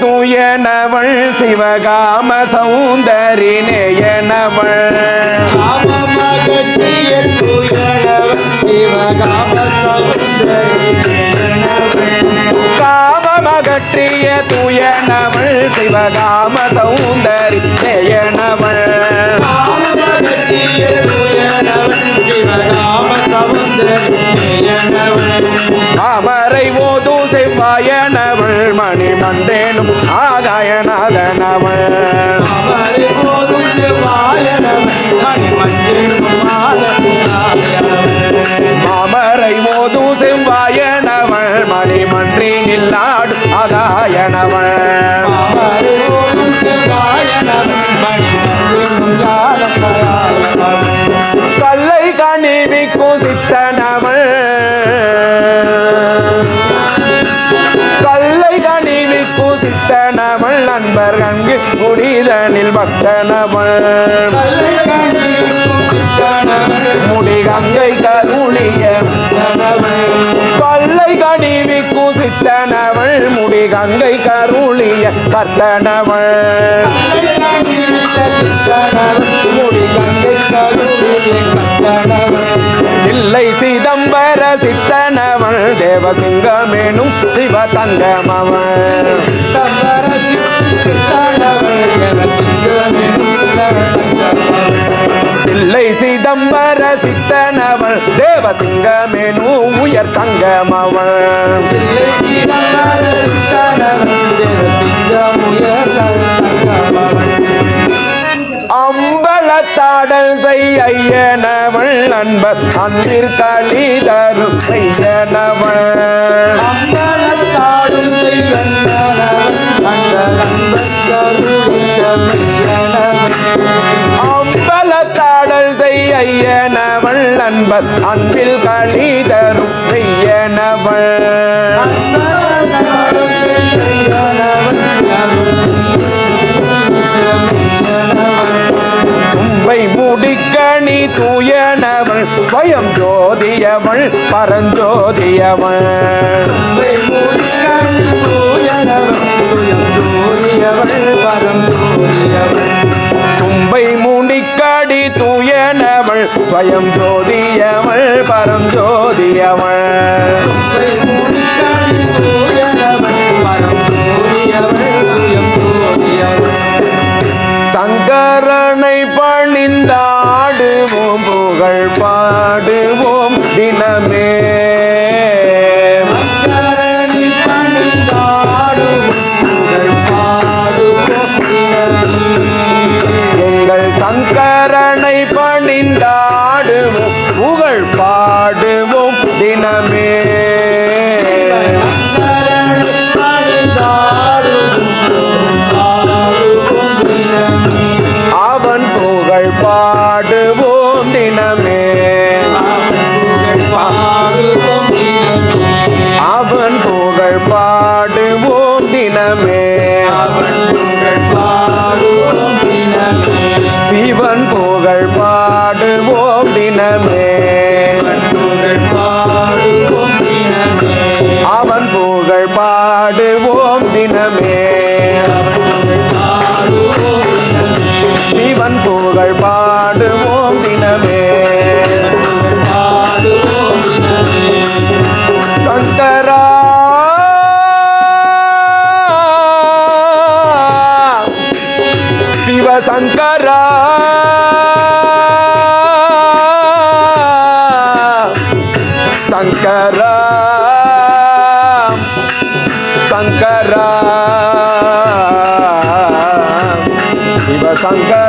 தூயனவள் சிவகாம சௌந்தரி நேயனவள். காமமகற்றிய தூயனவள் சிவகாம காமமகற்றிய தூயனவள் சிவகாம சௌந்தரி நேயனவள். அமரை ஓது செவ்வாயனவள் மணி மணிமண்டேனும் ஆகாயநாதனவள் அமரை போதும் செவ்வாயனவள் மணி மாதவள் முடிதனில் முடிகங்கை முடி கங்கை கருளிய கல்லை கனிவிக்கும் சித்தனவள் முடி கருளிய கர்த்தனவள் இல்லை சிதம்பர சித்தனவள் தேவசிங்கமேனும் சிவதங்கமவள். இல்லை சிதம்பர சித்தனவள் தேவசிங்கமேனும் உயர் தங்கமவள். அம்பலத்தாடல் செய்யனவள் அன்பர் அன்பிற் களி தரும் செய்யனவள் அம்பலத்தாடும் அம்பலத்தாடல் செய்யனவள் அன்பர் அன்பில் கணிதரும் செய்யனவள் தும்பை முடிக்கணி தூயனவள். ஸ்வயம் ஜோதியவள் பரஞ்சோதியவள். தும்பை ஸ்வயம் ஜோதியவள் பரஞ்சோதியவள் சங்கரனை பணிந்தாடுவோம் புகழ் பாடுவோம் தினமே பாடுவோம் அவன் புகழ் பாடுவோம் தினமே. அவன் புகழ் பாடுவோம் தினமே. சிவன் புகழ் பாடுவோம் தினமே. சங்கரா சங்கரா சிவசங்கரா சங்கரா